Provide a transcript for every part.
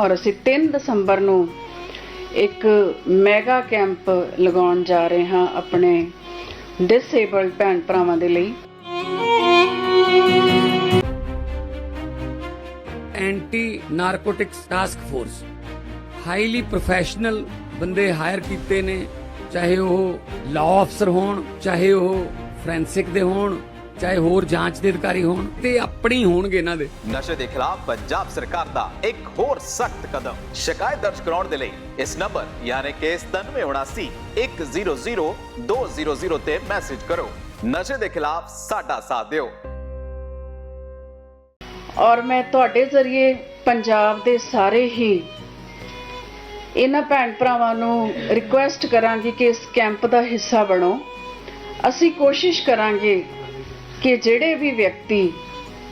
ਔਰ ਅਸੀਂ 3 ਦਸੰਬਰ ਨੂੰ ਇੱਕ ਮੈਗਾ ਕੈਂਪ ਲਗਾਉਣ ਜਾ ਰਹੇ ਹਾਂ ਆਪਣੇ ਡਿਸੇਬਲਡ ਭੈਣ ਭਰਾਵਾਂ ਦੇ ਲਈ। Anti narcotics task force highly professional ਬੰਦੇ ਹਾਇਰ ਕੀਤੇ ਨੇ, ਚਾਹੇ ਉਹ ਲਾਅ ਅਫਸਰ ਹੋਣ, ਚਾਹੇ ਉਹ ਫੋਰੈਂਸਿਕ ਦੇ ਹੋਣ ਚਾਹੇ ਹੋਰ ਜਾਂਚ ਦੇ ਅਧਿਕਾਰੀ ਹੋਣ ਤੇ ਆਪਣੀ ਹੋਣਗੇ ਇਹਨਾਂ ਦੇ। ਨਸ਼ੇ ਦੇ ਖਿਲਾਫ ਪੰਜਾਬ ਸਰਕਾਰ ਦਾ ਇੱਕ ਹੋਰ ਸਖਤ ਕਦਮ। ਸ਼ਿਕਾਇਤ ਦਰਜ ਕਰਾਉਣ ਦੇ ਲਈ ਇਸ ਨੰਬਰ ਯਾਨੀ ਕਿ 9779 100 200 ਤੇ ਮੈਸੇਜ ਕਰੋ। ਨਸ਼ੇ ਦੇ ਖਿਲਾਫ ਸਾਡਾ ਸਾਥ ਦਿਓ। ਔਰ ਮੈਂ ਤੁਹਾਡੇ ਜ਼ਰੀਏ ਪੰਜਾਬ ਦੇ ਸਾਰੇ ਹੀ ਇਹਨਾਂ ਭੈਣ ਭਰਾਵਾਂ ਨੂੰ ਰਿਕੁਐਸਟ ਕਰਾਂਗੀ ਕਿ ਇਸ ਕੈਂਪ ਦਾ ਹਿੱਸਾ ਬਣੋ। ਅਸੀਂ ਕੋਸ਼ਿਸ਼ ਕਰਾਂਗੇ ਕਿ ਜਿਹੜੇ ਵੀ ਵਿਅਕਤੀ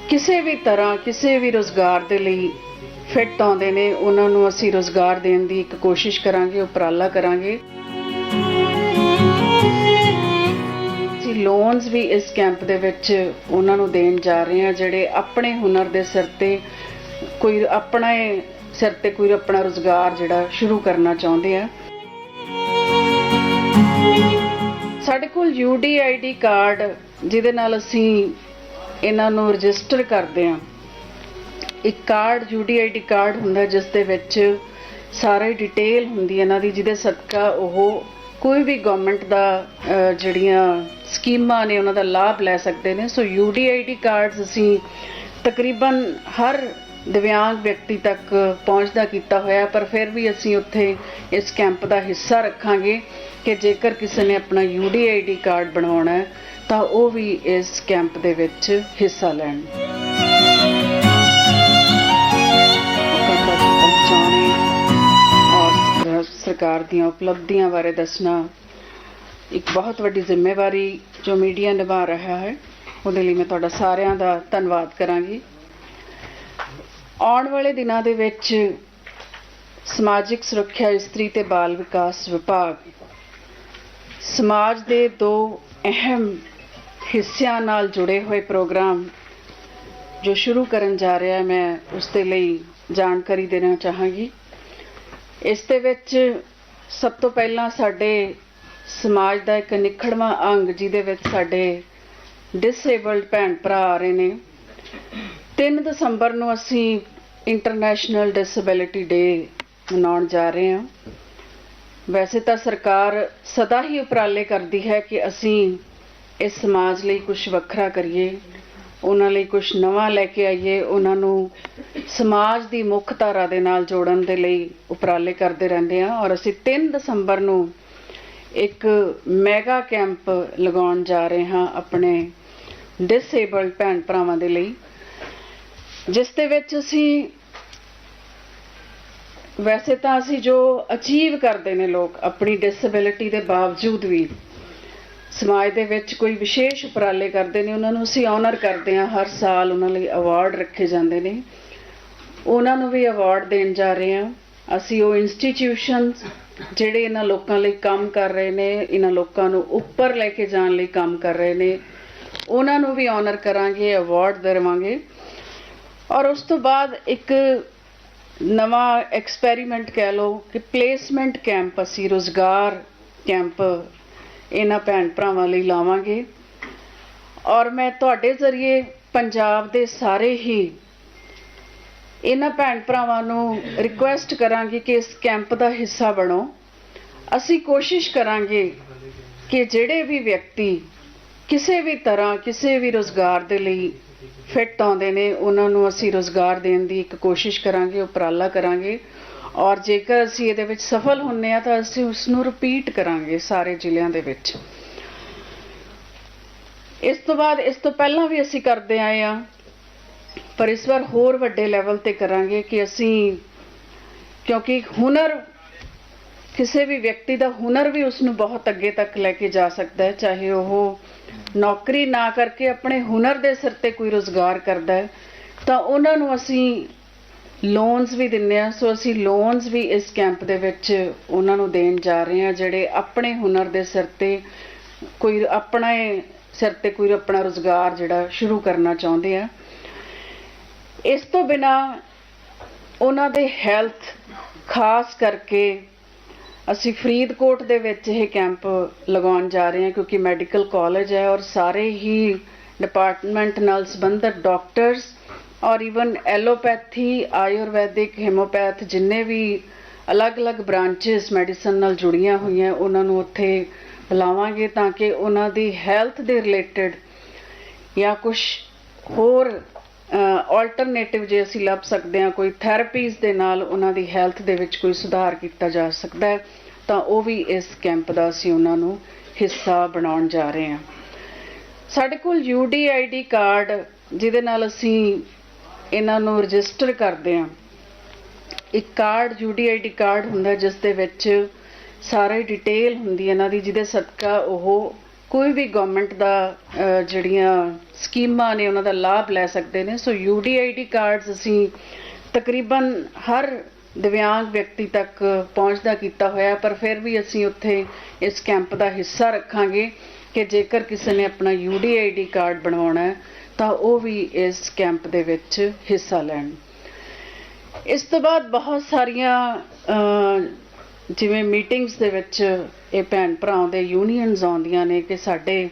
ਕਿਸੇ ਵੀ ਤਰ੍ਹਾਂ, ਕਿਸੇ ਵੀ ਰੋਜ਼ਗਾਰ ਦੇ ਲਈ ਫਿੱਟ ਆਉਂਦੇ ਨੇ, ਉਹਨਾਂ ਨੂੰ ਅਸੀਂ ਰੋਜ਼ਗਾਰ ਦੇਣ ਦੀ ਇੱਕ ਕੋਸ਼ਿਸ਼ ਕਰਾਂਗੇ, ਉਪਰਾਲਾ ਕਰਾਂਗੇ। ਅਸੀਂ ਲੋਨਸ ਵੀ ਇਸ ਕੈਂਪ ਦੇ ਵਿੱਚ ਉਹਨਾਂ ਨੂੰ ਦੇਣ ਜਾ ਰਹੇ ਹਾਂ, ਜਿਹੜੇ ਆਪਣੇ ਹੁਨਰ ਦੇ ਸਿਰ ਤੇ ਕੋਈ ਆਪਣਾ ਸਿਰ ਤੇ ਕੋਈ ਆਪਣਾ ਰੋਜ਼ਗਾਰ ਜਿਹੜਾ ਸ਼ੁਰੂ ਕਰਨਾ ਚਾਹੁੰਦੇ ਆ। ਸਾਡੇ ਕੋਲ ਯੂਡੀਆਈਡੀ ਕਾਰਡ ਜਿਹਦੇ ਨਾਲ ਅਸੀਂ ਇਹਨਾਂ ਨੂੰ ਰਜਿਸਟਰ ਕਰਦੇ ਹਾਂ। ਇੱਕ ਕਾਰਡ ਯੂਡੀਆਈਡੀ ਕਾਰਡ ਹੁੰਦਾ ਜਿਸ ਦੇ ਵਿੱਚ ਸਾਰੀ ਡਿਟੇਲ ਹੁੰਦੀ ਇਹਨਾਂ ਦੀ, ਜਿਹਦੇ ਸਦਕਾ ਉਹ ਕੋਈ ਵੀ ਗਵਰਨਮੈਂਟ ਦਾ ਜਿਹੜੀਆਂ ਸਕੀਮਾਂ ਨੇ ਉਹਨਾਂ ਦਾ ਲਾਭ ਲੈ ਸਕਦੇ ਨੇ। ਸੋ ਯੂਡੀਆਈਡੀ ਕਾਰਡਸ ਅਸੀਂ ਤਕਰੀਬਨ ਹਰ ਦਿਵਿਆਂਗ ਵਿਅਕਤੀ ਤੱਕ ਪਹੁੰਚਦਾ ਕੀਤਾ ਹੋਇਆ ਪਰ ਫਿਰ ਵੀ ਅਸੀਂ ਉੱਥੇ ਇਸ ਕੈਂਪ ਦਾ ਹਿੱਸਾ ਰੱਖਾਂਗੇ। ਕਿ ਜੇਕਰ ਕਿਸੇ ਨੇ ਆਪਣਾ ਯੂਡੀਆਈਡੀ ਕਾਰਡ ਬਣਾਉਣਾ ਹੈ, ਤਾਂ ਉਹ ਵੀ ਇਸ ਕੈਂਪ ਦੇ ਵਿੱਚ ਹਿੱਸਾ ਲੈਣ। ਸਰਕਾਰ ਦੀਆਂ ਉਪਲਬਧੀਆਂ ਬਾਰੇ ਦੱਸਣਾ ਇੱਕ ਬਹੁਤ ਵੱਡੀ ਜ਼ਿੰਮੇਵਾਰੀ ਜੋ ਮੀਡੀਆ ਨਿਭਾ ਰਿਹਾ ਹੈ, ਉਹਦੇ ਲਈ ਮੈਂ ਤੁਹਾਡਾ ਸਾਰਿਆਂ ਦਾ ਧੰਨਵਾਦ ਕਰਾਂਗੀ। ਆਉਣ ਵਾਲੇ ਦਿਨਾਂ ਦੇ ਵਿੱਚ ਸਮਾਜਿਕ ਸੁਰੱਖਿਆ, ਇਸਤਰੀ ਤੇ ਬਾਲ ਵਿਕਾਸ ਵਿਭਾਗ ਸਮਾਜ ਦੇ ਦੋ ਅਹਿਮ ਹਿੱਸਿਆਂ ਨਾਲ ਜੁੜੇ ਹੋਏ ਪ੍ਰੋਗਰਾਮ ਜੋ ਸ਼ੁਰੂ ਕਰਨ ਜਾ ਰਿਹਾ ਮੈਂ ਉਸ ਦੇ ਲਈ ਜਾਣਕਾਰੀ ਦੇਣਾ ਚਾਹਾਂਗੀ। ਇਸ ਦੇ ਵਿੱਚ ਸਭ ਤੋਂ ਪਹਿਲਾਂ ਸਾਡੇ ਸਮਾਜ ਦਾ ਇੱਕ ਨਿਖੜਵਾਂ ਅੰਗ, ਜਿਹਦੇ ਵਿੱਚ ਸਾਡੇ ਡਿਸੇਬਲਡ ਭੈਣ ਭਰਾ ਆ ਰਹੇ ਨੇ। 3 ਦਸੰਬਰ ਨੂੰ ਅਸੀਂ ਇੰਟਰਨੈਸ਼ਨਲ ਡਿਸੇਬਿਲਿਟੀ ਡੇ ਮਨਾਉਣ ਜਾ ਰਹੇ ਹਾਂ। ਵੈਸੇ ਤਾਂ ਸਰਕਾਰ ਸਦਾ ਹੀ ਉਪਰਾਲੇ ਕਰਦੀ ਹੈ ਕਿ ਅਸੀਂ ਇਸ ਸਮਾਜ ਲਈ ਕੁਝ ਵੱਖਰਾ ਕਰੀਏ, ਉਹਨਾਂ ਲਈ ਕੁਝ ਨਵਾਂ ਲੈ ਕੇ ਆਈਏ, ਉਹਨਾਂ ਨੂੰ ਸਮਾਜ ਦੀ ਮੁੱਖ ਧਾਰਾ ਦੇ ਨਾਲ ਜੋੜਨ ਦੇ ਲਈ ਉਪਰਾਲੇ ਕਰਦੇ ਰਹਿੰਦੇ ਹਾਂ ਔਰ ਅਸੀਂ 3 ਦਸੰਬਰ ਨੂੰ ਇੱਕ ਮੈਗਾ ਕੈਂਪ ਲਗਾਉਣ ਜਾ ਰਹੇ ਹਾਂ ਆਪਣੇ ਡਿਸੇਬਲਡ ਭੈਣ ਭਰਾਵਾਂ ਦੇ ਲਈ, ਜਿਸ ਦੇ ਵਿੱਚ ਅਸੀਂ ਵੈਸੇ ਤਾਂ ਅਸੀਂ ਜੋ ਅਚੀਵ ਕਰਦੇ ਨੇ ਲੋਕ, ਆਪਣੀ ਡਿਸੇਬਿਲਿਟੀ ਦੇ ਬਾਵਜੂਦ ਵੀ, ਸਮਾਜ ਦੇ ਵਿੱਚ ਕੋਈ ਵਿਸ਼ੇਸ਼ ਉਪਰਾਲੇ ਕਰਦੇ ਨੇ, ਉਹਨਾਂ ਨੂੰ ਅਸੀਂ ਆਨਰ ਕਰਦੇ ਹਾਂ, ਹਰ ਸਾਲ ਉਹਨਾਂ ਲਈ ਅਵਾਰਡ ਰੱਖੇ ਜਾਂਦੇ ਨੇ। ਉਹਨਾਂ ਨੂੰ ਵੀ ਅਵਾਰਡ ਦੇਣ ਜਾ ਰਹੇ ਹਾਂ। ਅਸੀਂ ਉਹ ਇੰਸਟੀਟਿਊਸ਼ਨਸ ਜਿਹੜੇ ਇਹਨਾਂ ਲੋਕਾਂ ਲਈ ਕੰਮ ਕਰ ਰਹੇ ਨੇ, ਇਹਨਾਂ ਲੋਕਾਂ ਨੂੰ ਉੱਪਰ ਲੈ ਕੇ ਜਾਣ ਲਈ ਕੰਮ ਕਰ ਰਹੇ ਨੇ, ਉਹਨਾਂ ਨੂੰ ਵੀ ਆਨਰ ਕਰਾਂਗੇ ਅਵਾਰਡ ਦੇਵਾਂਗੇ। ਔਰ ਉਸ ਤੋਂ ਬਾਅਦ ਇੱਕ ਨਵਾਂ ਐਕਸਪੈਰੀਮੈਂਟ ਕਹਿ ਲਓ ਕਿ ਪਲੇਸਮੈਂਟ ਕੈਂਪ ਅਸੀਂ ਰੋਜ਼ਗਾਰ ਕੈਂਪ ਇਹਨਾਂ ਭੈਣ ਭਰਾਵਾਂ ਲਈ ਲਾਵਾਂਗੇ। ਔਰ ਮੈਂ ਤੁਹਾਡੇ ਜ਼ਰੀਏ ਪੰਜਾਬ ਦੇ ਸਾਰੇ ਹੀ ਇਹਨਾਂ ਭੈਣ ਭਰਾਵਾਂ ਨੂੰ ਰਿਕੁਐਸਟ ਕਰਾਂਗੀ ਕਿ ਇਸ ਕੈਂਪ ਦਾ ਹਿੱਸਾ ਬਣੋ। ਅਸੀਂ ਕੋਸ਼ਿਸ਼ ਕਰਾਂਗੇ ਕਿ ਜਿਹੜੇ ਵੀ ਵਿਅਕਤੀ ਕਿਸੇ ਵੀ ਤਰ੍ਹਾਂ, ਕਿਸੇ ਵੀ ਰੋਜ਼ਗਾਰ ਦੇ ਲਈ ਫਿੱਟ ਆਉਂਦੇ ਨੇ, ਉਹਨਾਂ ਨੂੰ ਅਸੀਂ ਰੋਜ਼ਗਾਰ ਦੇਣ ਦੀ ਇੱਕ ਕੋਸ਼ਿਸ਼ ਕਰਾਂਗੇ, ਉਪਰਾਲਾ ਕਰਾਂਗੇ। ਔਰ ਜੇਕਰ ਅਸੀਂ ਇਹਦੇ ਵਿੱਚ ਸਫਲ ਹੁੰਨੇ ਆ ਤਾਂ ਅਸੀਂ ਉਸ ਨੂੰ ਰਿਪੀਟ ਕਰਾਂਗੇ ਸਾਰੇ ਜ਼ਿਲ੍ਹਿਆਂ ਦੇ ਵਿੱਚ। ਇਸ ਤੋਂ ਬਾਅਦ, ਇਸ ਤੋਂ ਪਹਿਲਾਂ ਵੀ ਅਸੀਂ ਕਰਦੇ ਆਏ ਆ ਪਰ ਇਸ ਵਾਰ ਹੋਰ ਵੱਡੇ ਲੈਵਲ ਤੇ ਕਰਾਂਗੇ ਕਿ ਅਸੀਂ, ਕਿਉਂਕਿ ਹੁਨਰ ਕਿਸੇ ਵੀ ਵਿਅਕਤੀ ਦਾ ਹੁਨਰ ਵੀ ਉਸ ਨੂੰ ਬਹੁਤ ਅੱਗੇ ਤੱਕ ਲੈ ਕੇ ਜਾ ਸਕਦਾ ਹੈ, ਚਾਹੇ ਉਹ ਨੌਕਰੀ ਨਾ ਕਰਕੇ ਆਪਣੇ ਹੁਨਰ ਦੇ ਸਿਰ ਤੇ ਕੋਈ ਰੋਜ਼ਗਾਰ ਕਰਦਾ ਹੈ, ਤਾਂ ਉਹਨਾਂ ਨੂੰ ਅਸੀਂ ਲੋਨਸ ਵੀ ਦਿੰਨੇ ਆ ਸੋ ਅਸੀਂ ਲੋਨਸ ਵੀ ਇਸ ਕੈਂਪ ਦੇ ਵਿੱਚ ਉਹਨਾਂ ਨੂੰ ਦੇਣ ਜਾ ਰਹੇ ਹਾਂ, ਜਿਹੜੇ ਆਪਣੇ ਹੁਨਰ ਦੇ ਸਿਰ ਤੇ ਕੋਈ ਆਪਣਾ ਸਿਰ ਤੇ ਕੋਈ ਆਪਣਾ ਰੋਜ਼ਗਾਰ ਜਿਹੜਾ ਸ਼ੁਰੂ ਕਰਨਾ ਚਾਹੁੰਦੇ ਆ। ਇਸ ਤੋਂ ਬਿਨਾ ਉਹਨਾਂ ਦੇ ਹੈਲਥ ਖਾਸ ਕਰਕੇ ਅਸੀਂ ਫਰੀਦਕੋਟ ਦੇ ਵਿੱਚ ਇਹ ਕੈਂਪ ਲਗਾਉਣ ਜਾ ਰਹੇ ਹਾਂ ਕਿਉਂਕਿ ਮੈਡੀਕਲ ਕਾਲਜ ਹੈ ਔਰ ਸਾਰੇ ਹੀ ਡਿਪਾਰਟਮੈਂਟ ਨਾਲ ਸੰਬੰਧਿਤ ਡਾਕਟਰਸ ਔਰ ਇਵਨ ਐਲੋਪੈਥੀ, ਆਯੁਰਵੈਦਿਕ ਹਿਮੋਪੈਥ ਜਿੰਨੇ ਵੀ ਅਲੱਗ-ਅਲੱਗ ਬ੍ਰਾਂਚਸ ਮੈਡੀਸਨ ਨਾਲ ਜੁੜੀਆਂ ਹੋਈਆਂ, ਉਹਨਾਂ ਨੂੰ ਉੱਥੇ ਬੁਲਾਵਾਂਗੇ ਤਾਂ ਕਿ ਉਹਨਾਂ ਦੀ ਹੈਲਥ ਦੇ ਰਿਲੇਟਡ ਜਾਂ ਕੁਝ ਹੋਰ ਆਲਟਰਨੇਟਿਵ ਜੇ ਅਸੀਂ ਲੱਭ ਸਕਦੇ ਹਾਂ, ਕੋਈ ਥੈਰੇਪੀਜ਼ ਦੇ ਨਾਲ ਉਹਨਾਂ ਦੀ ਹੈਲਥ ਦੇ ਵਿੱਚ ਕੋਈ ਸੁਧਾਰ ਕੀਤਾ ਜਾ ਸਕਦਾ ਹੈ। ਤਾਂ ਉਹ ਵੀ ਇਸ ਕੈਂਪ ਦਾ ਅਸੀਂ ਉਹਨਾਂ ਨੂੰ ਹਿੱਸਾ ਬਣਾਉਣ ਜਾ ਰਹੇ ਹਾਂ। ਸਾਡੇ ਕੋਲ ਯੂਡੀਆਈਡੀ ਕਾਰਡ, ਜਿਹਦੇ ਨਾਲ ਅਸੀਂ ਇਹਨਾਂ ਨੂੰ ਰਜਿਸਟਰ ਕਰਦੇ ਹਾਂ। ਇੱਕ ਕਾਰਡ ਯੂਡੀਆਈਡੀ ਕਾਰਡ ਹੁੰਦਾ, ਜਿਸ ਦੇ ਵਿੱਚ ਸਾਰੀ ਡਿਟੇਲ ਹੁੰਦੀ ਇਹਨਾਂ ਦੀ, ਜਿਹਦੇ ਸਦਕਾ ਉਹ ਕੋਈ ਵੀ ਗਵਰਨਮੈਂਟ ਦਾ ਜਿਹੜੀਆਂ ਸਕੀਮਾਂ ਨੇ, ਉਹਨਾਂ ਦਾ ਲਾਭ ਲੈ ਸਕਦੇ ਨੇ। ਸੋ ਯੂਡੀਆਈਡੀ ਕਾਰਡਸ ਅਸੀਂ ਤਕਰੀਬਨ ਹਰ ਦਿਵਿਆਂਗ ਵਿਅਕਤੀ ਤੱਕ ਪਹੁੰਚਦਾ ਕੀਤਾ ਹੋਇਆ, ਪਰ ਫਿਰ ਵੀ ਅਸੀਂ ਉੱਥੇ ਇਸ ਕੈਂਪ ਦਾ ਹਿੱਸਾ ਰੱਖਾਂਗੇ ਕਿ ਜੇਕਰ ਕਿਸੇ ਨੇ ਆਪਣਾ ਯੂਡੀਆਈਡੀ ਕਾਰਡ ਬਣਵਾਉਣਾ ਹੈ, ਤਾਂ ਉਹ ਵੀ ਇਸ ਕੈਂਪ ਦੇ ਵਿੱਚ ਹਿੱਸਾ ਲੈਣ। ਇਸ ਤੋਂ ਬਾਅਦ ਬਹੁਤ ਸਾਰੀਆਂ ਜਿਵੇਂ ਮੀਟਿੰਗਸ ਦੇ ਵਿੱਚ ਇਹ ਭੈਣ ਭਰਾਵਾਂ ਦੇ ਯੂਨੀਅਨਸ ਆਉਂਦੀਆਂ ਨੇ ਕਿ ਸਾਡੇ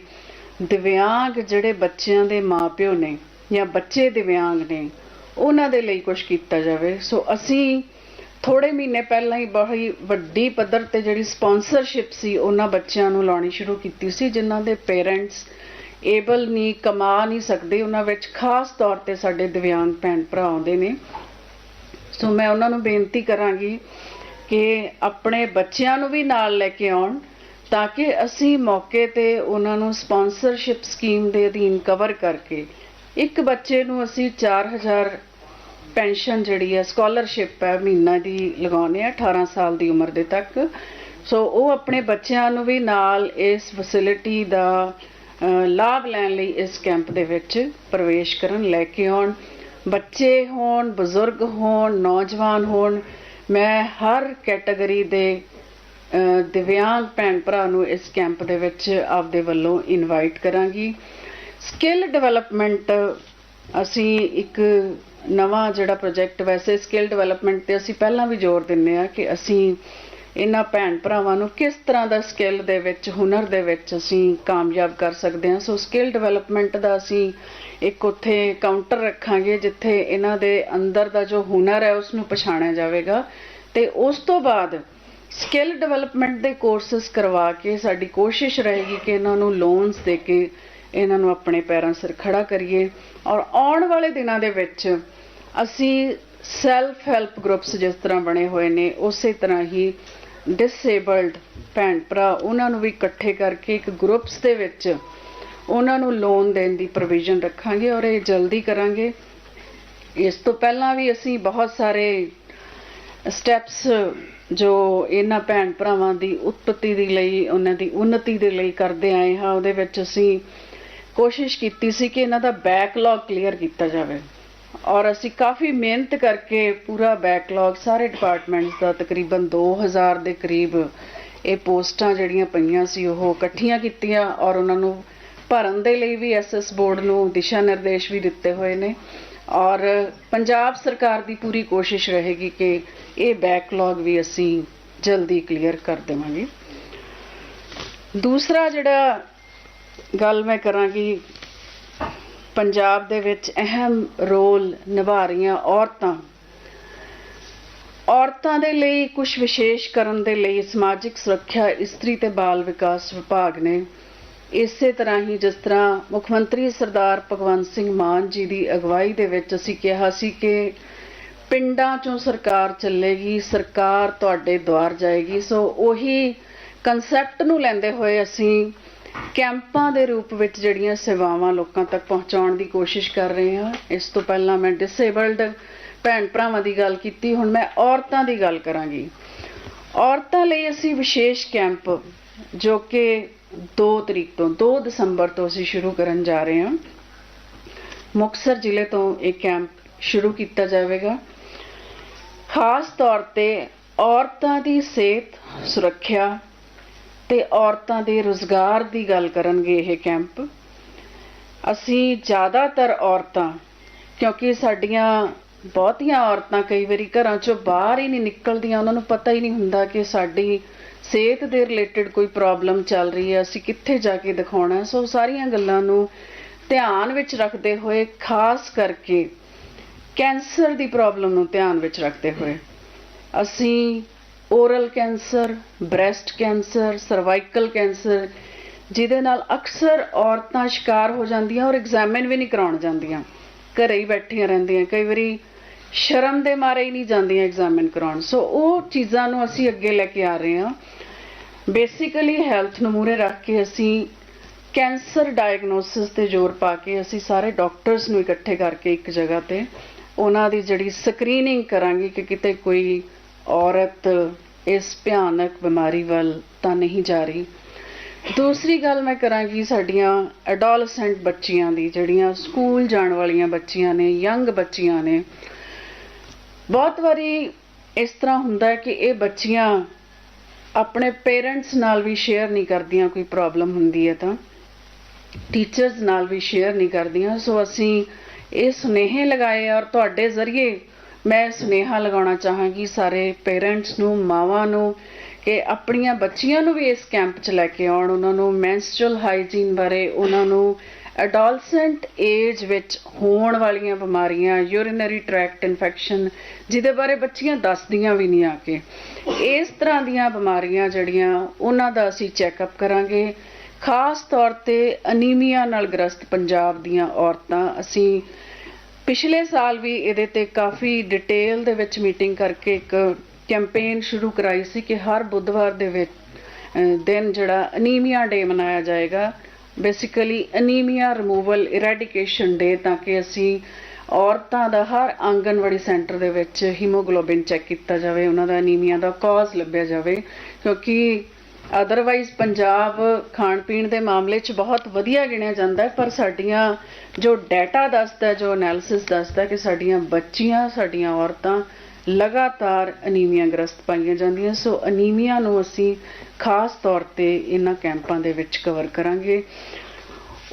ਦਿਵਿਆਂਗ ਜਿਹੜੇ ਬੱਚਿਆਂ ਦੇ ਮਾਪਿਓ ਨੇ ਜਾਂ ਬੱਚੇ ਦਿਵਿਆਂਗ ਨੇ, ਉਹਨਾਂ ਦੇ ਲਈ ਕੁਝ ਕੀਤਾ ਜਾਵੇ। ਸੋ ਅਸੀਂ ਥੋੜੇ ਮਹੀਨੇ ਪਹਿਲਾਂ ਹੀ ਬੜੀ ਵੱਡੀ ਪੱਧਰ ਤੇ ਜਿਹੜੀ ਸਪਾਂਸਰਸ਼ਿਪ ਸੀ, ਉਹਨਾਂ ਬੱਚਿਆਂ ਨੂੰ ਲਾਉਣੀ ਸ਼ੁਰੂ ਕੀਤੀ ਸੀ, ਜਿਨ੍ਹਾਂ ਦੇ ਪੇਰੈਂਟਸ ਏਬਲ ਨਹੀਂ ਕਮਾ ਨਹੀਂ ਸਕਦੇ, ਉਹਨਾਂ ਵਿੱਚ ਖਾਸ ਤੌਰ ਤੇ ਸਾਡੇ ਦਿਵਿਆਂਗ ਭੈਣ ਭਰਾ ਆਉਂਦੇ ਨੇ। ਸੋ ਮੈਂ ਉਹਨਾਂ ਨੂੰ ਬੇਨਤੀ ਕਰਾਂਗੀ ਕਿ ਆਪਣੇ ਬੱਚਿਆਂ ਨੂੰ ਵੀ ਨਾਲ ਲੈ ਕੇ ਆਉਣ, ਤਾਂ ਕਿ ਅਸੀਂ ਮੌਕੇ ਤੇ ਉਹਨਾਂ ਨੂੰ ਸਪਾਂਸਰਸ਼ਿਪ ਸਕੀਮ ਦੇ ਅਧੀਨ ਕਵਰ ਕਰਕੇ ਇੱਕ ਬੱਚੇ ਨੂੰ ਅਸੀਂ 4000 ਪੈਨਸ਼ਨ ਜਿਹੜੀ ਹੈ ਸਕਾਲਰਸ਼ਿਪ ਹੈ ਮਹੀਨਾ ਦੀ ਲਗਾਉਂਦੇ ਆ 18 ਸਾਲ ਦੀ ਉਮਰ ਦੇ ਤੱਕ। ਸੋ ਉਹ ਆਪਣੇ ਬੱਚਿਆਂ ਨੂੰ ਵੀ ਨਾਲ ਇਸ ਫੈਸਿਲਿਟੀ ਦਾ ਲਾਭ ਲੈਣ ਲਈ ਇਸ ਕੈਂਪ ਦੇ ਵਿੱਚ ਪ੍ਰਵੇਸ਼ ਕਰਨ ਲੈ ਕੇ ਆਉਣ। ਬੱਚੇ ਹੋਣ, ਬਜ਼ੁਰਗ ਹੋਣ, ਨੌਜਵਾਨ ਹੋਣ, ਮੈਂ ਹਰ ਕੈਟਾਗਰੀ ਦੇ ਦਿਵਿਆਂਗ ਭੈਣ ਭਰਾ ਨੂੰ ਇਸ ਕੈਂਪ ਦੇ ਵਿੱਚ ਆਪਦੇ ਵੱਲੋਂ ਇਨਵਾਈਟ ਕਰਾਂਗੀ। ਸਕਿੱਲ ਡਿਵੈਲਪਮੈਂਟ ਅਸੀਂ ਇੱਕ ਨਵਾਂ ਜਿਹੜਾ ਪ੍ਰੋਜੈਕਟ ਵੈਸੇ ਸਕਿੱਲ ਡਿਵੈਲਪਮੈਂਟ ਤੇ ਅਸੀਂ ਪਹਿਲਾਂ ਵੀ ਜ਼ੋਰ ਦਿੰਨੇ ਆ ਕਿ ਅਸੀਂ ਇਹਨਾਂ ਭੈਣ ਭਰਾਵਾਂ ਨੂੰ ਕਿਸ ਤਰ੍ਹਾਂ ਦਾ ਸਕਿੱਲ ਦੇ ਵਿੱਚ, ਹੁਨਰ ਦੇ ਵਿੱਚ ਅਸੀਂ ਕਾਮਯਾਬ ਕਰ ਸਕਦੇ ਹਾਂ। ਸੋ ਸਕਿੱਲ ਡਿਵੈਲਪਮੈਂਟ ਦਾ ਅਸੀਂ ਇੱਕ ਉੱਥੇ ਕਾਊਂਟਰ ਰੱਖਾਂਗੇ ਜਿੱਥੇ ਇਹਨਾਂ ਦੇ ਅੰਦਰ ਦਾ ਜੋ ਹੁਨਰ ਹੈ ਉਸ ਨੂੰ ਪਛਾਣਿਆ ਜਾਵੇਗਾ। ਤੇ ਉਸ ਤੋਂ ਬਾਅਦ ਸਕਿੱਲ ਡਿਵੈਲਪਮੈਂਟ ਦੇ ਕੋਰਸਸ ਕਰਵਾ ਕੇ ਸਾਡੀ ਕੋਸ਼ਿਸ਼ ਰਹੇਗੀ ਕਿ ਇਹਨਾਂ ਨੂੰ ਲੋਨਸ ਦੇ ਕੇ ਇਹਨਾਂ ਨੂੰ ਆਪਣੇ ਪੈਰਾਂ ਸਿਰ ਖੜਾ ਕਰੀਏ। ਔਰ ਆਉਣ ਵਾਲੇ ਦਿਨਾਂ ਦੇ ਵਿੱਚ ਅਸੀਂ ਸੈਲਫ ਹੈਲਪ ਗਰੁੱਪਸ ਜਿਸ ਤਰ੍ਹਾਂ ਬਣੇ ਹੋਏ ਨੇ, ਉਸੇ ਤਰ੍ਹਾਂ ਹੀ ਡਿਸੇਬਲਡ ਭੈਣ ਭਰਾ, ਉਹਨਾਂ ਨੂੰ ਵੀ ਇਕੱਠੇ ਕਰਕੇ ਇੱਕ ਗਰੁੱਪਸ ਦੇ ਵਿੱਚ ਉਹਨਾਂ ਨੂੰ ਲੋਨ ਦੇਣ ਦੀ ਪ੍ਰੋਵੀਜ਼ਨ ਰੱਖਾਂਗੇ ਔਰ ਇਹ ਜਲਦੀ ਕਰਾਂਗੇ। ਇਸ ਤੋਂ ਪਹਿਲਾਂ ਵੀ ਅਸੀਂ ਬਹੁਤ ਸਾਰੇ ਸਟੈਪਸ ਜੋ ਇਹਨਾਂ ਭੈਣ ਭਰਾਵਾਂ ਦੀ ਉਤਪਤੀ ਦੇ ਲਈ, ਉਹਨਾਂ ਦੀ ਉન્નਤੀ ਦੇ ਲਈ ਕਰਦੇ ਆਏ ਹਾਂ, ਉਹਦੇ ਵਿੱਚ ਅਸੀਂ ਕੋਸ਼ਿਸ਼ ਕੀਤੀ ਸੀ ਕਿ ਇਹਨਾਂ ਦਾ ਬੈਕਲੌਗ ਕਲੀਅਰ ਕੀਤਾ ਜਾਵੇ। ਔਰ ਅਸੀਂ ਕਾਫੀ ਮਿਹਨਤ ਕਰਕੇ ਪੂਰਾ ਬੈਕਲੌਗ ਸਾਰੇ ਡਿਪਾਰਟਮੈਂਟਸ ਦਾ ਤਕਰੀਬਨ 2000 ਦੇ ਕਰੀਬ ਇਹ ਪੋਸਟਾਂ ਜਿਹੜੀਆਂ ਪਈਆਂ ਸੀ, ਉਹ ਇਕੱਠੀਆਂ ਕੀਤੀਆਂ ਔਰ ਉਹਨਾਂ ਨੂੰ ਭਰਨ ਦੇ ਲਈ ਵੀ ਐਸਐਸ ਬੋਰਡ ਨੂੰ ਦਿਸ਼ਾ ਨਿਰਦੇਸ਼ ਵੀ ਦਿੱਤੇ ਹੋਏ ਨੇ। ਔਰ ਪੰਜਾਬ ਸਰਕਾਰ ਦੀ ਪੂਰੀ ਕੋਸ਼ਿਸ਼ ਰਹੇਗੀ ਕਿ ਇਹ ਬੈਕਲੌਗ ਵੀ ਅਸੀਂ ਜਲਦੀ ਕਲੀਅਰ ਕਰ ਦੇਵਾਂਗੇ। ਦੂਸਰਾ ਜਿਹੜਾ ਗੱਲ ਮੈਂ ਕਰਾਂਗੀ ਪੰਜਾਬ ਦੇ ਵਿੱਚ ਅਹਿਮ ਰੋਲ ਨਿਭਾ ਰਹੀਆਂ ਔਰਤਾਂ ਔਰਤਾਂ ਦੇ ਲਈ ਕੁਝ ਵਿਸ਼ੇਸ਼ ਕਰਨ ਦੇ ਲਈ ਸਮਾਜਿਕ ਸੁਰੱਖਿਆ, ਇਸਤਰੀ ਤੇ ਬਾਲ ਵਿਕਾਸ ਵਿਭਾਗ ਨੇ ਇਸੇ ਤਰ੍ਹਾਂ ਹੀ ਜਿਸ ਤਰ੍ਹਾਂ ਮੁੱਖ ਮੰਤਰੀ ਸਰਦਾਰ ਭਗਵੰਤ ਸਿੰਘ ਮਾਨ ਜੀ ਦੀ ਅਗਵਾਈ ਦੇ ਵਿੱਚ ਅਸੀਂ ਕਿਹਾ ਸੀ ਕਿ ਪਿੰਡਾਂ ਚੋਂ ਸਰਕਾਰ ਚੱਲੇਗੀ, ਸਰਕਾਰ ਤੁਹਾਡੇ ਦੁਆਰ ਜਾਏਗੀ। ਸੋ ਉਹੀ ਕਨਸੈਪਟ ਨੂੰ ਲੈਂਦੇ ਹੋਏ ਅਸੀਂ ਕੈਂਪਾਂ ਦੇ ਰੂਪ ਵਿੱਚ ਜਿਹੜੀਆਂ ਸੇਵਾਵਾਂ ਲੋਕਾਂ ਤੱਕ ਪਹੁੰਚਾਉਣ ਦੀ ਕੋਸ਼ਿਸ਼ ਕਰ ਰਹੇ ਹਾਂ, ਇਸ ਤੋਂ ਪਹਿਲਾਂ ਮੈਂ ਡਿਸੇਬਲਡ ਭੈਣ ਭਰਾਵਾਂ ਦੀ ਗੱਲ ਕੀਤੀ, ਹੁਣ ਮੈਂ ਔਰਤਾਂ ਦੀ ਗੱਲ ਕਰਾਂਗੀ। ਔਰਤਾਂ ਲਈ ਅਸੀਂ ਵਿਸ਼ੇਸ਼ ਕੈਂਪ ਜੋ ਕਿ 2 ਤਰੀਕ ਤੋਂ 2 ਦਸੰਬਰ ਤੋਂ ਅਸੀਂ ਸ਼ੁਰੂ ਕਰਨ ਜਾ ਰਹੇ ਹਾਂ। ਮੁਕਤਸਰ ਜ਼ਿਲ੍ਹੇ ਤੋਂ ਇਹ ਕੈਂਪ ਸ਼ੁਰੂ ਕੀਤਾ ਜਾਵੇਗਾ। ਖਾਸ ਤੌਰ ਤੇ ਔਰਤਾਂ ਦੀ ਸਿਹਤ, ਸੁਰੱਖਿਆ ਤੇ ਔਰਤਾਂ ਦੇ ਰੋਜ਼ਗਾਰ ਦੀ ਗੱਲ ਕਰਨਗੇ ਇਹ ਕੈਂਪ। ਅਸੀਂ ਜ਼ਿਆਦਾਤਰ ਔਰਤਾਂ, ਕਿਉਂਕਿ ਸਾਡੀਆਂ ਬਹੁਤੀਆਂ ਔਰਤਾਂ ਕਈ ਵਾਰੀ ਘਰਾਂ ਚੋਂ ਬਾਹਰ ਹੀ ਨਹੀਂ ਨਿਕਲਦੀਆਂ, ਉਹਨਾਂ ਨੂੰ ਪਤਾ ਹੀ ਨਹੀਂ ਹੁੰਦਾ ਕਿ ਸਾਡੀ ਸਿਹਤ ਦੇ ਰਿਲੇਟਡ ਕੋਈ ਪ੍ਰੋਬਲਮ ਚੱਲ ਰਹੀ ਹੈ, ਅਸੀਂ ਕਿੱਥੇ ਜਾ ਕੇ ਦਿਖਾਉਣਾ। ਸੋ ਸਾਰੀਆਂ ਗੱਲਾਂ ਨੂੰ ਧਿਆਨ ਵਿੱਚ ਰੱਖਦੇ ਹੋਏ, ਖਾਸ ਕਰਕੇ ਕੈਂਸਰ ਦੀ ਪ੍ਰੋਬਲਮ ਨੂੰ ਧਿਆਨ ਵਿੱਚ ਰੱਖਦੇ ਹੋਏ, ਅਸੀਂ oral cancer breast cancer cervical cancer ਜਿਹਦੇ ਨਾਲ ਅਕਸਰ ਔਰਤਾਂ ਸ਼ਿਕਾਰ ਹੋ ਜਾਂਦੀਆਂ ਔਰ ਐਗਜ਼ਾਮਿਨ ਵੀ ਨਹੀਂ ਕਰਾਉਣ ਜਾਂਦੀਆਂ। ਘਰੇ ਹੀ ਬੈਠੀਆਂ ਰਹਿੰਦੀਆਂ। ਕਈ ਵਾਰੀ ਸ਼ਰਮ ਦੇ ਮਾਰੇ ਹੀ ਨਹੀਂ ਜਾਂਦੀਆਂ ਐਗਜ਼ਾਮਿਨ ਕਰਾਉਣ। ਸੋ ਉਹ ਚੀਜ਼ਾਂ ਨੂੰ ਅਸੀਂ ਅੱਗੇ ਲੈ ਕੇ ਆ ਰਹੇ ਹਾਂ। ਬੇਸਿਕਲੀ ਹੈਲਥ ਨੂੰ ਮੂਰੇ ਰੱਖ ਕੇ ਅਸੀਂ ਕੈਂਸਰ ਡਾਇਗਨੋਸਿਸ ਤੇ ਜ਼ੋਰ ਪਾ ਕੇ ਅਸੀਂ ਸਾਰੇ ਡਾਕਟਰਸ ਨੂੰ ਇਕੱਠੇ ਕਰਕੇ ਇੱਕ ਜਗ੍ਹਾ ਤੇ ਉਹਨਾਂ ਦੀ ਜਿਹੜੀ ਸਕਰੀਨਿੰਗ ਕਰਾਂਗੇ ਕਿ ਕਿਤੇ ਕੋਈ ਔਰਤ ਇਸ ਭਿਆਨਕ ਬਿਮਾਰੀ ਵੱਲ ਤਾਂ ਨਹੀਂ ਜਾ ਰਹੀ। ਦੂਸਰੀ ਗੱਲ ਮੈਂ ਕਰਾਂਗੀ ਸਾਡੀਆਂ ਐਡੋਲਸੈਂਟ ਬੱਚੀਆਂ ਦੀ, ਜਿਹੜੀਆਂ ਸਕੂਲ ਜਾਣ ਵਾਲੀਆਂ ਬੱਚੀਆਂ ਨੇ, ਯੰਗ ਬੱਚੀਆਂ ਨੇ, ਬਹੁਤ ਵਾਰੀ ਇਸ ਤਰ੍ਹਾਂ ਹੁੰਦਾ ਕਿ ਇਹ ਬੱਚੀਆਂ ਆਪਣੇ ਪੇਰੈਂਟਸ ਨਾਲ ਵੀ ਸ਼ੇਅਰ ਨਹੀਂ ਕਰਦੀਆਂ, ਕੋਈ ਪ੍ਰੋਬਲਮ ਹੁੰਦੀ ਹੈ ਤਾਂ। ਟੀਚਰਸ ਨਾਲ ਵੀ ਸ਼ੇਅਰ ਨਹੀਂ ਕਰਦੀਆਂ। ਸੋ ਅਸੀਂ ਇਹ ਸੁਨੇਹੇ ਲਗਾਏ ਔਰ ਤੁਹਾਡੇ ਜ਼ਰੀਏ ਮੈਂ ਸੁਨੇਹਾ ਲਗਾਉਣਾ ਚਾਹਾਂਗੀ ਸਾਰੇ ਪੇਰੈਂਟਸ ਨੂੰ, ਮਾਵਾਂ ਨੂੰ ਕਿ ਆਪਣੀਆਂ ਬੱਚੀਆਂ ਨੂੰ ਵੀ ਇਸ ਕੈਂਪ 'ਚ ਲੈ ਕੇ ਆਉਣ। ਉਹਨਾਂ ਨੂੰ ਮੈਂਸਟਰਲ ਹਾਈਜੀਨ ਬਾਰੇ, ਉਹਨਾਂ ਨੂੰ ਅਡੋਲਸੈਂਟ ਏਜ ਵਿੱਚ ਹੋਣ ਵਾਲੀਆਂ ਬਿਮਾਰੀਆਂ, ਯੂਰੀਨਰੀ ਟ੍ਰੈਕਟ ਇਨਫੈਕਸ਼ਨ, ਜਿਹਦੇ ਬਾਰੇ ਬੱਚੀਆਂ ਦੱਸਦੀਆਂ ਵੀ ਨਹੀਂ ਆ ਕੇ। ਇਸ ਤਰ੍ਹਾਂ ਦੀਆਂ ਬਿਮਾਰੀਆਂ ਜਿਹੜੀਆਂ, ਉਹਨਾਂ ਦਾ ਅਸੀਂ ਚੈੱਕਅਪ ਕਰਾਂਗੇ। ਖਾਸ ਤੌਰ ਤੇ ਅਨੀਮੀਆ ਨਾਲ ਗ੍ਰਸਤ ਪੰਜਾਬ ਦੀਆਂ ਔਰਤਾਂ, ਅਸੀਂ ਪਿਛਲੇ ਸਾਲ ਵੀ ਇਹਦੇ ਤੇ ਕਾਫੀ ਡਿਟੇਲ ਦੇ ਵਿੱਚ ਮੀਟਿੰਗ ਕਰਕੇ ਇੱਕ ਕੈਂਪੇਨ ਸ਼ੁਰੂ ਕਰਾਈ ਸੀ ਕਿ ਹਰ ਬੁੱਧਵਾਰ ਦੇ ਵਿੱਚ ਦਿਨ ਜਿਹੜਾ ਅਨੀਮੀਆ ਡੇ ਮਨਾਇਆ ਜਾਏਗਾ। Basically anaemia removal eradication day ਤਾਂ ਕਿ ਅਸੀਂ ਔਰਤਾਂ ਦਾ ਹਰ ਆਂਗਨਵਾੜੀ ਸੈਂਟਰ ਦੇ ਵਿੱਚ ਹੀਮੋਗਲੋਬਿਨ ਚੈੱਕ ਕੀਤਾ ਜਾਵੇ, ਉਹਨਾਂ ਦਾ ਅਨੀਮੀਆ ਦਾ ਕਾਜ਼ ਲੱਭਿਆ ਜਾਵੇ। ਕਿਉਂਕਿ ਅਦਰਵਾਈਜ਼ ਪੰਜਾਬ ਖਾਣ ਪੀਣ ਦੇ ਮਾਮਲੇ 'ਚ ਬਹੁਤ ਵਧੀਆ ਗਿਣਿਆ ਜਾਂਦਾ ਹੈ, ਪਰ ਸਾਡੀਆਂ ਜੋ ਡਾਟਾ ਦੱਸਦਾ, ਜੋ ਐਨਾਲਿਸਿਸ ਦੱਸਦਾ ਕਿ ਸਾਡੀਆਂ ਬੱਚੀਆਂ, ਸਾਡੀਆਂ ਔਰਤਾਂ ਲਗਾਤਾਰ ਅਨੀਮੀਆ ਗ੍ਰਸਤ ਪਾਈਆਂ ਜਾਂਦੀਆਂ, ਸੋ ਅਨੀਮੀਆ ਨੂੰ ਅਸੀਂ ਖਾਸ ਤੌਰ ਤੇ ਇਹਨਾਂ ਕੈਂਪਾਂ ਦੇ ਵਿੱਚ ਕਵਰ ਕਰਾਂਗੇ।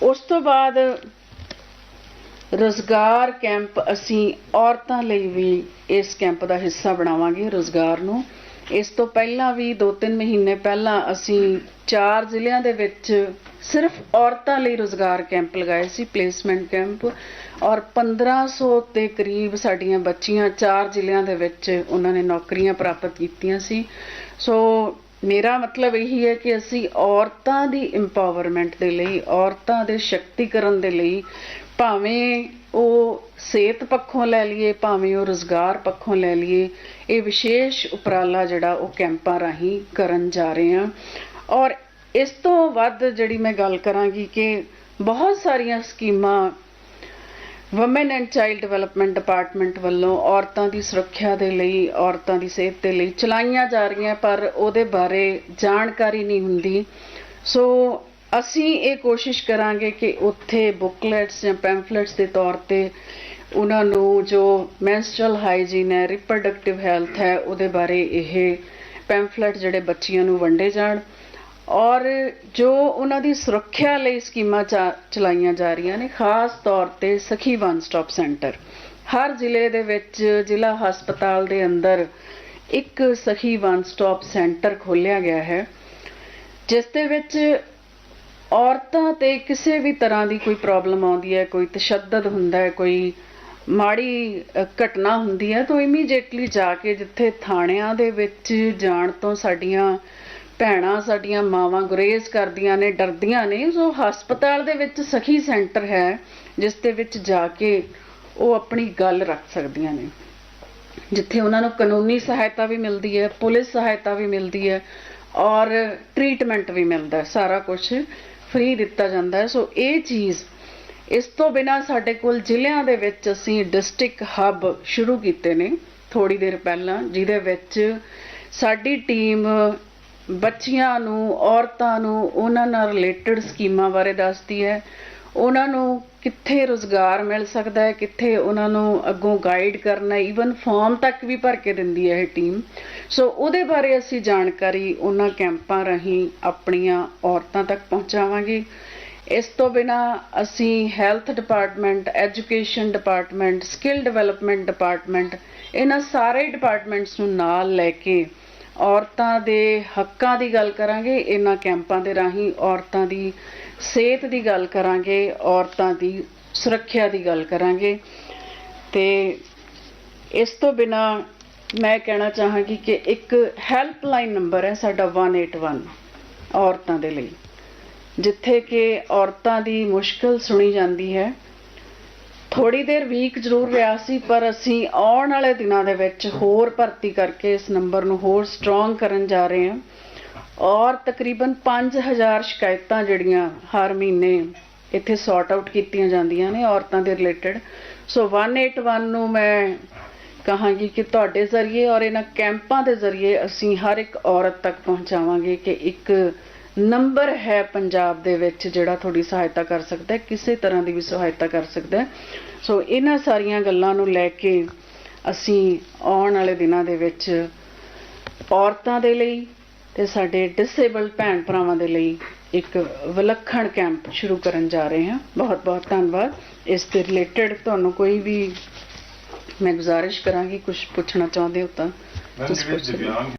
ਉਸ ਤੋਂ ਬਾਅਦ ਰੋਜ਼ਗਾਰ ਕੈਂਪ ਅਸੀਂ ਔਰਤਾਂ ਲਈ ਵੀ ਇਸ ਕੈਂਪ ਦਾ ਹਿੱਸਾ ਬਣਾਵਾਂਗੇ, ਰੋਜ਼ਗਾਰ ਨੂੰ। ਇਸ ਤੋਂ ਪਹਿਲਾਂ ਵੀ 2-3 ਮਹੀਨੇ ਪਹਿਲਾਂ ਅਸੀਂ ਚਾਰ ਜ਼ਿਲ੍ਹਿਆਂ ਦੇ ਵਿੱਚ ਸਿਰਫ ਔਰਤਾਂ ਲਈ ਰੋਜ਼ਗਾਰ ਕੈਂਪ ਲਗਾਏ ਸੀ ਪਲੇਸਮੈਂਟ ਕੈਂਪ ਔਰ 1500 ਦੇ ਕਰੀਬ ਸਾਡੀਆਂ ਬੱਚੀਆਂ ਚਾਰ ਜ਼ਿਲ੍ਹਿਆਂ ਦੇ ਵਿੱਚ ਉਹਨਾਂ ਨੇ ਨੌਕਰੀਆਂ ਪ੍ਰਾਪਤ ਕੀਤੀਆਂ ਸੀ। ਸੋ ਮੇਰਾ ਮਤਲਬ ਇਹੀ ਹੈ ਕਿ ਅਸੀਂ ਔਰਤਾਂ ਦੀ ਇੰਪਾਵਰਮੈਂਟ ਦੇ ਲਈ, ਔਰਤਾਂ ਦੇ ਸ਼ਕਤੀਕਰਨ ਦੇ ਲਈ ਭਾਵੇਂ ਉਹ ਸਿਹਤ ਪੱਖੋਂ ਲੈ ਲਈਏ, ਭਾਵੇਂ ਉਹ ਰੋਜ਼ਗਾਰ ਪੱਖੋਂ ਲੈ ਲਈਏ, ਇਹ ਵਿਸ਼ੇਸ਼ ਉਪਰਾਲਾ ਜਿਹੜਾ ਉਹ ਕੈਂਪਾਂ ਰਾਹੀਂ ਕਰਨ ਜਾ ਰਹੇ ਹਾਂ। ਔਰ ਇਸ ਤੋਂ ਵੱਧ ਜਿਹੜੀ ਮੈਂ ਗੱਲ ਕਰਾਂਗੀ ਕਿ ਬਹੁਤ ਸਾਰੀਆਂ ਸਕੀਮਾਂ woman and child development department ਵੱਲੋਂ ਔਰਤਾਂ ਦੀ ਸੁਰੱਖਿਆ ਦੇ ਲਈ, ਔਰਤਾਂ ਦੀ ਸਿਹਤ ਦੇ ਲਈ ਚਲਾਈਆਂ ਜਾ ਰਹੀਆਂ, ਪਰ ਉਹਦੇ ਬਾਰੇ ਜਾਣਕਾਰੀ ਨਹੀਂ ਹੁੰਦੀ। ਸੋ ਅਸੀਂ ਇਹ ਕੋਸ਼ਿਸ਼ ਕਰਾਂਗੇ ਕਿ ਉੱਥੇ ਬੁਕਲੈਟਸ ਜਾਂ ਪੈਂਫਲੇਟਸ ਦੇ ਤੌਰ ਤੇ ਉਹਨਾਂ ਨੂੰ ਜੋ ਮੈਂਸਟਰਲ ਹਾਈਜੀਨ ਹੈ ਰਿਪਰੋਡਕਟਿਵ ਹੈਲਥ ਹੈ, ਉਹਦੇ ਬਾਰੇ ਇਹ ਪੈਂਫਲੇਟ ਜਿਹੜੇ ਬੱਚੀਆਂ ਨੂੰ ਵੰਡੇ ਜਾਣ। ਔਰ ਜੋ ਉਹਨਾਂ ਦੀ ਸੁਰੱਖਿਆ ਲਈ ਸਕੀਮਾਂ ਚਲਾਈਆਂ ਜਾ ਰਹੀਆਂ ਨੇ, ਖਾਸ ਤੌਰ ਤੇ ਸਖੀ ਵਨ ਸਟਾਪ ਸੈਂਟਰ। ਹਰ ਜ਼ਿਲ੍ਹੇ ਦੇ ਵਿੱਚ ਜ਼ਿਲ੍ਹਾ ਹਸਪਤਾਲ ਦੇ ਅੰਦਰ ਇੱਕ ਸਖੀ ਵਨ ਸਟਾਪ ਸੈਂਟਰ ਖੋਲ੍ਹਿਆ ਗਿਆ ਹੈ, ਜਿਸ ਦੇ ਵਿੱਚ ਔਰਤਾਂ ਤੇ ਕਿਸੇ ਵੀ ਤਰ੍ਹਾਂ ਦੀ ਕੋਈ ਪ੍ਰੋਬਲਮ ਆਉਂਦੀ ਹੈ, ਕੋਈ ਤਸ਼ੱਦਦ ਹੁੰਦਾ ਹੈ, ਕੋਈ ਮਾੜੀ ਘਟਨਾ ਹੁੰਦੀ ਹੈ, ਤਾਂ ਇਮੀਡੀਏਟਲੀ ਜਾ ਕੇ ਜਿੱਥੇ ਥਾਣਿਆਂ ਦੇ ਵਿੱਚ ਜਾਣ ਤੋਂ ਸਾਡੀਆਂ ਭੈਣਾਂ, ਸਾਡੀਆਂ ਮਾਵਾਂ ਗੁਰੇਜ਼ ਕਰਦੀਆਂ ਨੇ, ਡਰਦੀਆਂ ਨੇ, ਸੋ ਹਸਪਤਾਲ ਦੇ ਵਿੱਚ ਸਖੀ ਸੈਂਟਰ ਹੈ, ਜਿਸ ਦੇ ਵਿੱਚ ਜਾ ਕੇ ਉਹ ਆਪਣੀ ਗੱਲ ਰੱਖ ਸਕਦੀਆਂ ਨੇ। ਜਿੱਥੇ ਉਹਨਾਂ ਨੂੰ ਕਾਨੂੰਨੀ ਸਹਾਇਤਾ ਵੀ ਮਿਲਦੀ ਹੈ, ਪੁਲਿਸ ਸਹਾਇਤਾ ਵੀ ਮਿਲਦੀ ਹੈ ਔਰ ਟ੍ਰੀਟਮੈਂਟ ਵੀ ਮਿਲਦਾ ਸਾਰਾ ਕੁਝ ਫ੍ਰੀ ਦਿੱਤਾ ਜਾਂਦਾ ਹੈ। ਸੋ ਇਹ ਚੀਜ਼ ਇਸ ਤੋਂ ਬਿਨਾ ਸਾਡੇ ਕੋਲ ਜ਼ਿਲ੍ਹਿਆਂ ਦੇ ਵਿੱਚ ਅਸੀਂ ਡਿਸਟ੍ਰਿਕਟ ਹੱਬ ਸ਼ੁਰੂ ਕੀਤੇ ਨੇ ਥੋੜੀ ਦੇਰ ਪਹਿਲਾਂ, ਜਿਹਦੇ ਵਿੱਚ ਸਾਡੀ ਟੀਮ ਬੱਚੀਆਂ ਨੂੰ, ਔਰਤਾਂ ਨੂੰ, ਉਹਨਾਂ ਨਾਲ ਰਿਲੇਟਡ ਸਕੀਮਾਂ ਬਾਰੇ ਦੱਸਦੀ ਹੈ। ਉਹਨਾਂ ਨੂੰ ਕਿੱਥੇ ਰੋਜ਼ਗਾਰ ਮਿਲ ਸਕਦਾ ਹੈ, ਕਿੱਥੇ ਉਹਨਾਂ ਨੂੰ ਅੱਗੋਂ ਗਾਈਡ ਕਰਨਾ ਈਵਨ ਫਾਰਮ ਤੱਕ ਵੀ ਭਰ ਕੇ ਦਿੰਦੀ ਹੈ ਇਹ ਟੀਮ ਸੋ ਉਹਦੇ ਬਾਰੇ ਅਸੀਂ ਜਾਣਕਾਰੀ ਉਹਨਾਂ ਕੈਂਪਾਂ ਰਾਹੀਂ ਆਪਣੀਆਂ ਔਰਤਾਂ ਤੱਕ ਪਹੁੰਚਾਵਾਂਗੇ। ਇਸ ਤੋਂ ਬਿਨਾ ਅਸੀਂ health department education department skill development department ਇਹਨਾਂ ਸਾਰੇ ਡਿਪਾਰਟਮੈਂਟਸ ਨੂੰ ਨਾਲ ਲੈ ਕੇ ਔਰਤਾਂ ਦੇ ਹੱਕਾਂ ਦੀ ਗੱਲ ਕਰਾਂਗੇ, ਇਹਨਾਂ ਕੈਂਪਾਂ ਦੇ ਰਾਹੀਂ ਔਰਤਾਂ ਦੀ ਸਿਹਤ ਦੀ ਗੱਲ ਕਰਾਂਗੇ, ਔਰਤਾਂ ਦੀ, ਸੁਰੱਖਿਆ ਦੀ ਗੱਲ ਕਰਾਂਗੇ। ਤੇ ਇਸ ਤੋਂ ਬਿਨਾ ਮੈਂ ਕਹਿਣਾ ਚਾਹਾਂਗੀ ਕਿ ਇੱਕ ਹੈਲਪਲਾਈਨ ਨੰਬਰ ਹੈ ਸਾਡਾ 181 ਔਰਤਾਂ ਦੇ ਲਈ, ਜਿੱਥੇ ਕਿ ਔਰਤਾਂ ਦੀ ਮੁਸ਼ਕਲ ਸੁਣੀ ਜਾਂਦੀ ਹੈ। ਥੋੜੀ ਦੇਰ ਵੀਕ ਜ਼ਰੂਰ ਰਿਹਾ ਸੀ, ਪਰ ਅਸੀਂ ਆਉਣ ਵਾਲੇ ਦਿਨਾਂ ਦੇ ਵਿੱਚ ਹੋਰ ਭਰਤੀ ਕਰਕੇ ਇਸ ਨੰਬਰ ਨੂੰ ਹੋਰ ਸਟਰੋਂਗ ਕਰਨ ਜਾ ਰਹੇ ਹਾਂ। ਔਰ ਤਕਰੀਬਨ 5000 ਸ਼ਿਕਾਇਤਾਂ ਜਿਹੜੀਆਂ ਹਰ ਮਹੀਨੇ ਇੱਥੇ ਸੌਰਟ ਆਊਟ ਕੀਤੀਆਂ ਜਾਂਦੀਆਂ ਨੇ ਔਰਤਾਂ ਦੇ ਰਿਲੇਟਡ ਸੋ 181 ਨੂੰ ਮੈਂ ਕਹਾਂਗੀ ਕਿ ਤੁਹਾਡੇ ਜ਼ਰੀਏ ਔਰ ਇਹਨਾਂ ਕੈਂਪਾਂ ਦੇ ਜ਼ਰੀਏ ਅਸੀਂ ਹਰ ਇੱਕ ਔਰਤ ਤੱਕ ਪਹੁੰਚਾਵਾਂਗੇ ਕਿ ਇੱਕ ਨੰਬਰ ਹੈ ਪੰਜਾਬ ਦੇ ਵਿੱਚ ਜਿਹੜਾ ਤੁਹਾਡੀ ਸਹਾਇਤਾ ਕਰ ਸਕਦਾ ਹੈ, ਕਿਸੇ ਤਰ੍ਹਾਂ ਦੀ ਵੀ ਸਹਾਇਤਾ ਕਰ ਸਕਦਾ ਹੈ। ਸੋ ਇਹਨਾਂ ਸਾਰੀਆਂ ਗੱਲਾਂ ਨੂੰ ਲੈ ਕੇ ਅਸੀਂ ਆਉਣ ਵਾਲੇ ਦਿਨਾਂ ਦੇ ਵਿੱਚ ਔਰਤਾਂ ਦੇ ਲਈ ਤੇ ਸਾਡੇ ਡਿਸੇਬਲਡ ਭੈਣ ਭਰਾਵਾਂ ਦੇ ਲਈ ਇੱਕ ਵਿਲੱਖਣ ਕੈਂਪ ਸ਼ੁਰੂ ਕਰਨ ਜਾ ਰਹੇ ਹਾਂ। ਬਹੁਤ ਬਹੁਤ ਧੰਨਵਾਦ। ਇਸ ਦੇ ਰਿਲੇਟਡ ਤੁਹਾਨੂੰ ਕੋਈ ਵੀ ਮੈਂ ਗੁਜ਼ਾਰਿਸ਼ ਕਰਾਂਗੀ ਕੁਝ ਪੁੱਛਣਾ ਚਾਹੁੰਦੇ ਹੋ ਤਾਂ ਤੁਸੀਂ ਪੁੱਛ ਸਕਦੇ